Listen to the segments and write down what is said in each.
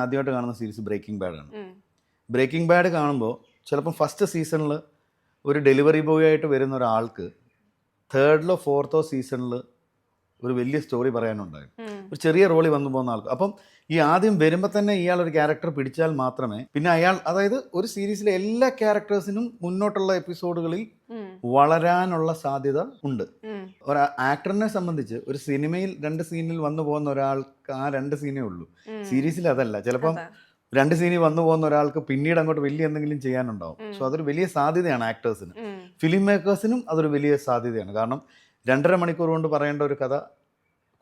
ആദ്യമായിട്ട് കാണുന്ന series breaking bad ആണ്. ബ്രേക്കിംഗ് ബാഡ് കാണുമ്പോൾ ചിലപ്പം ഫസ്റ്റ് സീസണിൽ ഒരു ഡെലിവറി ബോയ് ആയിട്ട് വരുന്ന ഒരാൾക്ക് തേർഡിലോ ഫോർത്തോ സീസണിൽ ഒരു വലിയ സ്റ്റോറി പറയാനുണ്ടായിരുന്നു. ഒരു ചെറിയ റോളിൽ വന്നു പോകുന്ന ആൾക്ക്. അപ്പം ഈ ആദ്യം വരുമ്പോൾ തന്നെ ഇയാൾ ഒരു ക്യാരക്ടർ പിടിച്ചാൽ മാത്രമേ പിന്നെ അയാൾ അതായത് ഒരു സീരീസിലെ എല്ലാ ക്യാരക്ടേഴ്സിനും മുന്നോട്ടുള്ള എപ്പിസോഡുകളിൽ വളരാനുള്ള സാധ്യത ഉണ്ട്. ഒരു ആക്ടറിനെ സംബന്ധിച്ച് ഒരു സിനിമയിൽ രണ്ട് സീനിൽ വന്നു പോകുന്ന ഒരാൾക്ക് ആ രണ്ട് സീനേ ഉള്ളൂ. സീരീസിൽ അതല്ല. ചിലപ്പം രണ്ട് സീനിൽ വന്നു പോകുന്ന ഒരാൾക്ക് പിന്നീട് അങ്ങോട്ട് വലിയ എന്തെങ്കിലും ചെയ്യാനുണ്ടാവും. സോ അതൊരു വലിയ സാധ്യതയാണ് ആക്ടേഴ്സിന് ഫിലിം മേക്കേഴ്സിനും അതൊരു വലിയ സാധ്യതയാണ്. കാരണം രണ്ടര മണിക്കൂർ കൊണ്ട് പറയേണ്ട ഒരു കഥ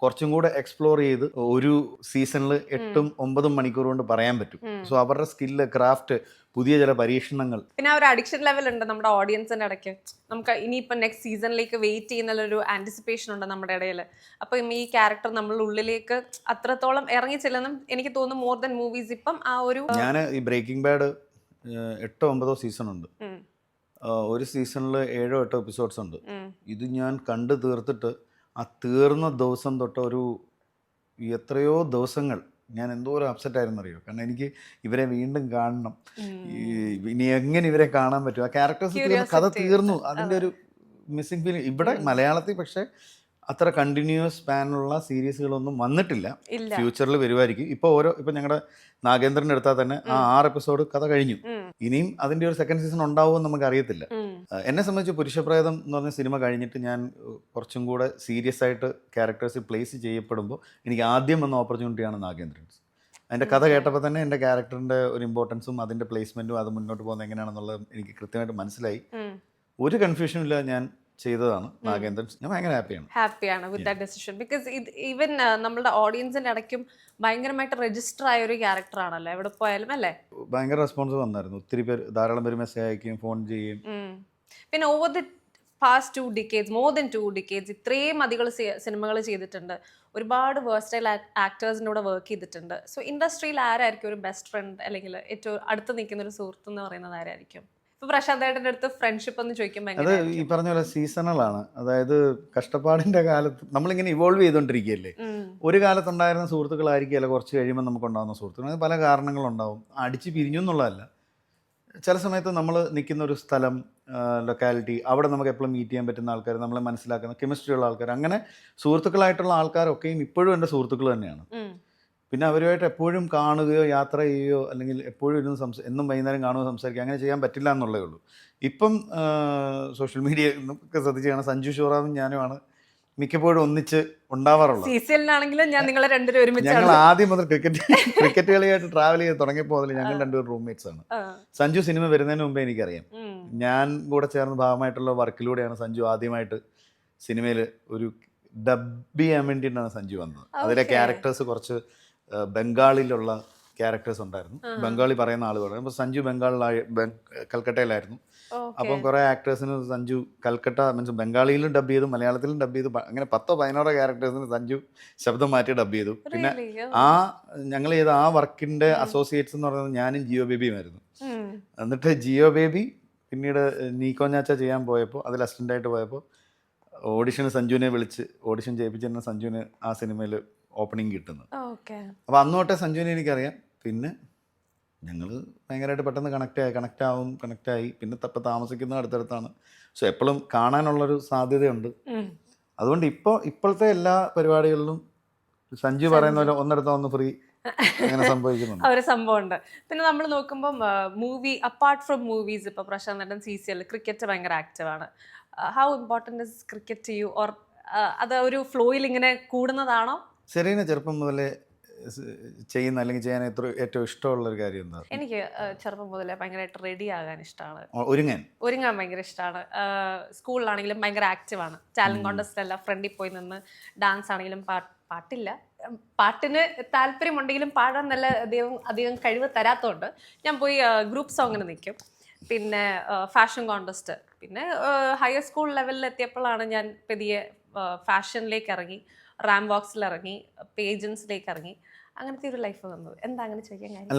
കുറച്ചും കൂടെ എക്സ്പ്ലോർ ചെയ്ത് ഒരു സീസണിൽ എട്ടും ഒമ്പതും മണിക്കൂർ കൊണ്ട് പറയാൻ പറ്റും. സോ അവരുടെ സ്കില്ല് ക്രാഫ്റ്റ് പുതിയ ചില പരീക്ഷണങ്ങൾ. പിന്നെ ഒരു അഡിക്ഷൻ ലെവൽ ഉണ്ട് നമ്മുടെ ഓഡിയൻസിന്റെ ഇടയ്ക്ക്. നമുക്ക് ഇനിയിപ്പോൾ നെക്സ്റ്റ് സീസണിലേക്ക് വെയിറ്റ് ചെയ്യുന്ന ഒരു ആന്റിസിപ്പേഷൻ ഉണ്ട് നമ്മുടെ ഇടയിൽ അപ്പം ഈ ക്യാരക്ടർ നമ്മളുടെ ഉള്ളിലേക്ക് അത്രത്തോളം ഇറങ്ങി ചെല്ലുന്ന എനിക്ക് തോന്നുന്നു മോർ ദൻ മൂവീസ് ഇപ്പം ആ ഒരു ഞാൻ ഈ ബ്രേക്കിംഗ് ബാഡ് എട്ടോ ഒമ്പതോ സീസൺ ഉണ്ട്. ഒരു സീസണിൽ ഏഴോ എട്ടോ എപ്പിസോഡ്സ് ഉണ്ട്. ഇത് ഞാൻ കണ്ടു തീർത്തിട്ട് ആ തീർന്ന ദിവസം തൊട്ട് ഒരു എത്രയോ ദിവസങ്ങൾ ഞാൻ എന്തോ ഒരു അപ്സെറ്റ് ആയിരുന്നു അറിയോ കാരണം എനിക്ക് ഇവരെ വീണ്ടും കാണണം. ഇനി എങ്ങനെ ഇവരെ കാണാൻ പറ്റും? ആ ക്യാരക്ടേഴ്സ് കഥ തീർന്നു. അതിന്റെ ഒരു മിസ്സിംഗ് ഫീലിംഗ് ഇവിടെ മലയാളത്തിൽ പക്ഷേ അത്ര കണ്ടിന്യൂസ് സ്പാനുള്ള സീരീസുകളൊന്നും വന്നിട്ടില്ല. ഫ്യൂച്ചറിൽ വരുമായിരിക്കും ഇപ്പോൾ ഓരോ ഇപ്പൊ ഞങ്ങളുടെ നാഗേന്ദ്രൻ എടുത്താൽ തന്നെ ആ ആറ് എപ്പിസോഡ് കഥ കഴിഞ്ഞു. ഇനിയും അതിന്റെ ഒരു സെക്കൻഡ് സീസൺ ഉണ്ടാവുമെന്ന് നമുക്ക് അറിയത്തില്ല എന്നെ സംബന്ധിച്ച് പുരുഷപ്രേതം എന്ന് പറഞ്ഞ സിനിമ കഴിഞ്ഞിട്ട് ഞാൻ കുറച്ചും കൂടെ സീരിയസ് ആയിട്ട് ക്യാരക്ടേഴ്സ് പ്ലേസ് ചെയ്യപ്പെടുമ്പോൾ എനിക്ക് ആദ്യം വന്ന ഓപ്പർച്യൂണിറ്റിയാണ് നാഗേന്ദ്രൻസ് അതിന്റെ കഥ കേട്ടപ്പോൾ തന്നെ എന്റെ ക്യാരക്ടറിന്റെ ഒരു ഇമ്പോർട്ടൻസും അതിന്റെ പ്ലേസ്മെന്റും അത് മുന്നോട്ട് പോകുന്നത് എങ്ങനെയാണെന്നുള്ളത് എനിക്ക് കൃത്യമായിട്ട് മനസ്സിലായി. ഒരു കൺഫ്യൂഷനും ഇല്ല ഞാൻ ചെയ്തതാണ് നാഗേന്ദ്രൻ. ഞാൻ ഭയങ്കര ഹാപ്പിയാണ് ഹാപ്പിയാണ് വിത്ത് ദാറ്റ് ഡെസിഷൻ ബിക്കോസ് ഇത് ഈവൻ നമ്മളുടെ ഓഡിയൻസിന്റെ ഇടയ്ക്കും ഭയങ്കരമായിട്ട് രജിസ്റ്റർ ആയ ഒരു ക്യാരക്ടർ ആണല്ലോ. എവിടെ പോയാലും അല്ലേ? ഭയങ്കര റെസ്പോൺസ് വന്നായിരുന്നു. ഒത്തിരി പേര് ധാരാളം പേര് മെസ്സേജ് അയക്കുകയും ഫോൺ ചെയ്യുകയും. പിന്നെ over the past two decades more than two decades ഇത്രയും അധികം സിനിമകൾ ചെയ്തിട്ടുണ്ട്. ഒരുപാട് വേഴ്സ്റ്റൈൽ ആക്ടേഴ്സിന്റെ കൂടെ വർക്ക് ചെയ്തിട്ടുണ്ട്. സോ ഇൻഡസ്ട്രിയിൽ ആരായിരിക്കും ഒരു ബെസ്റ്റ് ഫ്രണ്ട് അല്ലെങ്കിൽ ഏറ്റവും അടുത്ത് നിൽക്കുന്ന ഒരു സുഹൃത്ത് എന്ന് പറയുന്നത് ആരായിരിക്കും? ഇപ്പൊ പ്രശാന്ത് ഏട്ടന്റെ അടുത്ത് ഫ്രണ്ട്ഷിപ്പ് എന്ന് ചോദിക്കുമ്പോൾ അത് ഈ പറഞ്ഞ പോലെ സീസണലാണ് അതായത് കഷ്ടപ്പാടിന്റെ കാലത്ത് നമ്മളിങ്ങനെ ഇവോൾവ് ചെയ്തുകൊണ്ടിരിക്കുകയല്ലേ? ഒരു കാലത്തുണ്ടായിരുന്ന സുഹൃത്തുക്കളായിരിക്കില്ല കുറച്ച് കഴിയുമ്പോൾ നമുക്ക് ഉണ്ടാകുന്ന സുഹൃത്തുക്കൾ. പല കാരണങ്ങളുണ്ടാവും. അടിച്ച് പിരിഞ്ഞു എന്നുള്ളതല്ല. ചില സമയത്ത് നമ്മൾ നിൽക്കുന്ന ഒരു സ്ഥലം ലൊക്കാലിറ്റി അവിടെ നമുക്ക് എപ്പോഴും മീറ്റ് ചെയ്യാൻ പറ്റുന്ന ആൾക്കാർ നമ്മളെ മനസ്സിലാക്കുന്ന കെമിസ്ട്രി ഉള്ള ആൾക്കാർ അങ്ങനെ സുഹൃത്തുക്കളായിട്ടുള്ള ആൾക്കാരൊക്കെയും ഇപ്പോഴും എന്റെ സുഹൃത്തുക്കൾ തന്നെയാണ്. പിന്നെ അവരുമായിട്ട് എപ്പോഴും കാണുകയോ യാത്ര ചെയ്യുകയോ അല്ലെങ്കിൽ എപ്പോഴും ഇരുന്ന് സംസാ എന്നും വൈകുന്നേരം കാണുകയോ സംസാരിക്കുക അങ്ങനെ ചെയ്യാൻ പറ്റില്ല എന്നുള്ളേ ഉള്ളൂ. ഇപ്പം സോഷ്യൽ മീഡിയ ഒക്കെ ശ്രദ്ധിച്ച് സഞ്ജു ഷോറാമും ഞാനുമാണ് മിക്കപ്പോഴും ഒന്നിച്ച് ഉണ്ടാവാറുള്ളത്. സി സി ഞാൻ നിങ്ങളെ രണ്ടുപേരും ഞങ്ങൾ ആദ്യം മുതൽ ക്രിക്കറ്റ് ക്രിക്കറ്റ് കളിയായിട്ട് ട്രാവൽ ചെയ്ത് തുടങ്ങിയപ്പോൾ മുതൽ ഞങ്ങൾ രണ്ടുപേരും റൂംമേറ്റ്സ് ആണ്. സഞ്ജു സിനിമ വരുന്നതിന് മുമ്പേ എനിക്കറിയാം. ഞാൻ കൂടെ ചേർന്ന ഭാഗമായിട്ടുള്ള വർക്കിലൂടെയാണ് സഞ്ജു ആദ്യമായിട്ട് സിനിമയിൽ ഒരു ഡബ് ചെയ്യാൻ വേണ്ടിയിട്ടാണ് സഞ്ജു വന്നത്. അതിലെ ക്യാരക്ടേഴ്സ് കുറച്ച് ബംഗാളിലുള്ള ക്യാരക്ടേഴ്സ് ഉണ്ടായിരുന്നു. ബംഗാളി പറയുന്ന ആളുകൾ. അപ്പോൾ സഞ്ജു ബംഗാളിലായി കൽക്കട്ടയിലായിരുന്നു. അപ്പം കുറേ ആക്ടേഴ്സിന് സഞ്ജു കൽക്കട്ട മീൻസ് ബംഗാളിയിലും ഡബ് ചെയ്തു മലയാളത്തിലും ഡബ് ചെയ്തു അങ്ങനെ പത്തോ പതിനോറോ ക്യാരക്ടേഴ്സിന് സഞ്ജു ശബ്ദം മാറ്റി ഡബ് ചെയ്തു. പിന്നെ. ആ ഞങ്ങൾ ചെയ്ത ആ വർക്കിന്റെ അസോസിയേറ്റ്സ് എന്ന് പറയുന്നത് ഞാനും ജിയോ ബേബിയുമായിരുന്നു. ആയിരുന്നു എന്നിട്ട് ജിയോ ബേബി പിന്നീട് നീക്കോ ഞാച്ച ചെയ്യാൻ പോയപ്പോൾ അതിൽ അസിസ്റ്റന്റായിട്ട് പോയപ്പോൾ ഓഡിഷന് സഞ്ജുവിനെ വിളിച്ച് ഓഡിഷൻ ചെയ്യിപ്പിച്ചിരുന്ന സഞ്ജുവിന് ആ സിനിമയിൽ ഓപ്പണിംഗ് കിട്ടുന്നു. അപ്പോൾ അന്ന് തൊട്ടേ സഞ്ജുവിനെ എനിക്കറിയാം. പിന്നെ ഞങ്ങൾ ഭയങ്കരമായിട്ട് പെട്ടെന്ന് കണക്റ്റ് ആയി കണക്റ്റ് ആവും കണക്റ്റ് ആയി. പിന്നെ തപ്പം താമസിക്കുന്നത് അടുത്തടുത്താണ്. സോ എപ്പോഴും കാണാനുള്ളൊരു സാധ്യതയുണ്ട്. അതുകൊണ്ട് ഇപ്പോൾ ഇപ്പോഴത്തെ എല്ലാ പരിപാടികളിലും സഞ്ജു പറയുന്ന പോലെ ഒന്നെടുത്താൽ ഒന്ന് ഫ്രീ ഒരു സംഭവമുണ്ട്. പിന്നെ നമ്മൾ നോക്കുമ്പോൾ മൂവി അപ്പാർട്ട് ഫ്രം മൂവീസ് ഇപ്പോൾ പ്രശാന്ത് നടൻ സി സി എൽ ക്രിക്കറ്റ് ഭയങ്കര ആക്റ്റീവ് ആണ്. How important is cricket to you or അത് ഒരു ഫ്ലോയിൽ ഇങ്ങനെ കൂടുന്നതാണോ? സെറീന ചെറുപ്പം മുതലേ ചെയ്യുന്ന അല്ലെങ്കിൽ ചെയ്യാൻ എത്ര ഏറ്റവും ഇഷ്ടമുള്ള ഒരു കാര്യം എന്താ? എനിക്ക് ചെറുപ്പം മുതലേ ഭയങ്കരമായിട്ട് റെഡി ആകാൻ ഇഷ്ടമാണ് ഒരുങ്ങാൻ? ഒരുങ്ങാൻ ഭയങ്കര ഇഷ്ടമാണ് സ്കൂളിലാണെങ്കിലും ഭയങ്കര ആക്റ്റീവ് ആണ്. ടാലന്റ് കോൺടെസ്റ്റ് അല്ല ഫ്രണ്ടിൽ പോയി നിന്ന് ഡാൻസ് ആണെങ്കിലും പാട്ടില്ല. പാട്ടിന് താല്പര്യമുണ്ടെങ്കിലും പാടാൻ നല്ല അധികം അധികം കഴിവ് തരാത്തതുകൊണ്ട് ഞാൻ പോയി ഗ്രൂപ്പ് സോങ്ങിന് നിൽക്കും പിന്നെ ഫാഷൻ കോൺടെസ്റ്റ് പിന്നെ ഹയർ സ്കൂൾ ലെവലിൽ എത്തിയപ്പോഴാണ് ഞാൻ പതിയെ ഫാഷനിലേക്ക് ഇറങ്ങി റാം ബോക്സിൽ ഇറങ്ങി പേജൻസിലേക്ക് ഇറങ്ങി. അങ്ങനത്തെ ഒരു ലൈഫ് വന്നത് എന്താ അങ്ങനെ ചോദിക്കാൻ കാര്യം?